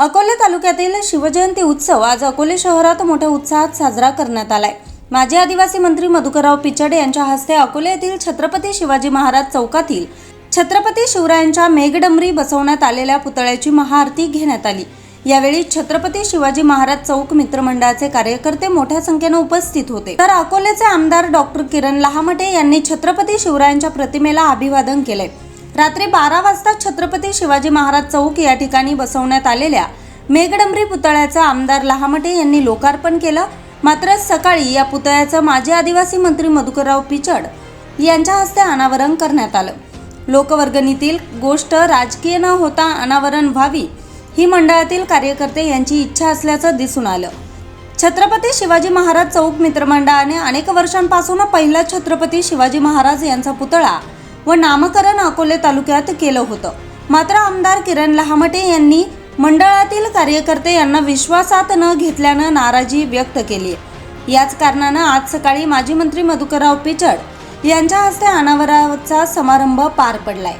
अकोले तालुक्यातील शिवजयंती उत्सव आज अकोले शहरात मोठ्या उत्साहात साजरा करण्यात आलाय. माजी आदिवासी मंत्री मधुकरराव पिचडे यांच्या हस्ते अकोले येथील छत्रपती शिवाजी महाराज चौकातील छत्रपती शिवरायांच्या मेघडमरी बसवण्यात आलेल्या पुतळ्याची महाआरती घेण्यात आली. यावेळी छत्रपती शिवाजी महाराज चौक मित्रमंडळाचे कार्यकर्ते मोठ्या संख्येनं उपस्थित होते. तर अकोलेचे आमदार डॉक्टर किरण लहामटे यांनी छत्रपती शिवरायांच्या प्रतिमेला अभिवादन केले रात्री बारा वाजता छत्रपती शिवाजी महाराज चौक या ठिकाणी बसवण्यात आलेल्या मेघडंबरी पुतळ्याचं आमदार लहामटे यांनी लोकार्पण केलं. मात्र सकाळी या पुतळ्याचं माजी आदिवासी मंत्री मधुकरराव पिचड यांच्या हस्ते अनावरण करण्यात आलं. लोकवर्गणीतील गोष्ट राजकीय न होता अनावरण व्हावी ही मंडळातील कार्यकर्ते यांची इच्छा असल्याचं दिसून आलं. छत्रपती शिवाजी महाराज चौक मित्रमंडळाने अनेक वर्षांपासून पहिला छत्रपती शिवाजी महाराज यांचा पुतळा व नामकरण अकोले तालुक्यात केलं होतं. मात्र आमदार किरण लहामटे यांनी मंडळातील कार्यकर्ते यांना विश्वासात न घेतल्यानं नाराजी व्यक्त केली. याच कारणानं आज सकाळी माजी मंत्री मधुकरराव पिचड यांच्या हस्ते अनावराचा समारंभ पार पडलाय.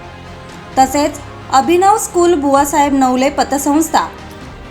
तसेच अभिनव स्कूल बुवासाहेब नवले पतसंस्था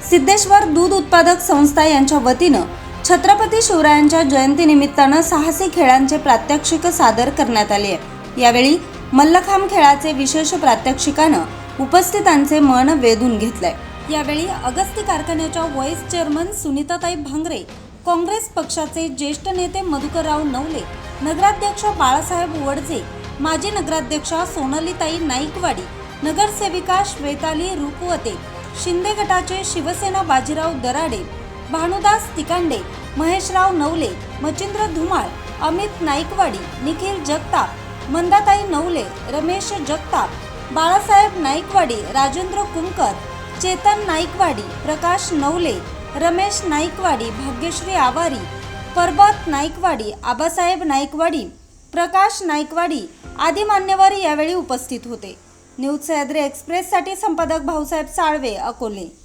सिद्धेश्वर दूध उत्पादक संस्था यांच्या वतीनं छत्रपती शिवरायांच्या जयंतीनिमित्तानं साहसी खेळांचे प्रात्यक्षिक सादर करण्यात आले. यावेळी मल्लखांब खेळाचे विशेष प्रात्यक्षिकानं उपस्थितांचे मन वेधून घेतलंय. यावेळी अगस्ती कारखान्याच्या व्हाईस चेअरमन सुनीताताई भांगरे काँग्रेस पक्षाचे ज्येष्ठ नेते मधुकरराव नवले नगराध्यक्ष बाळासाहेब वडजे माजी नगराध्यक्षा सोनालीताई नाईकवाडी नगरसेविका श्वेताली रुपवते शिंदे गटाचे शिवसेना बाजीराव दराडे भानुदास तिकांडे महेशराव नवले मचिंद्र धुमाळ अमित नाईकवाडी निखिल जगताप मंदाताई नवले रमेश जगताप बाळासाहेब नाईकवाडी राजेंद्र कुंकर चेतन नाईकवाडी प्रकाश नवले रमेश नाईकवाडी भाग्यश्री आवारी परबत नाईकवाडी आबासाहेब नाईकवाडी प्रकाश नाईकवाडी आदी मान्यवर यावेळी उपस्थित होते. न्यूज सह्याद्री एक्सप्रेससाठी संपादक भाऊसाहेब साळवे अकोले.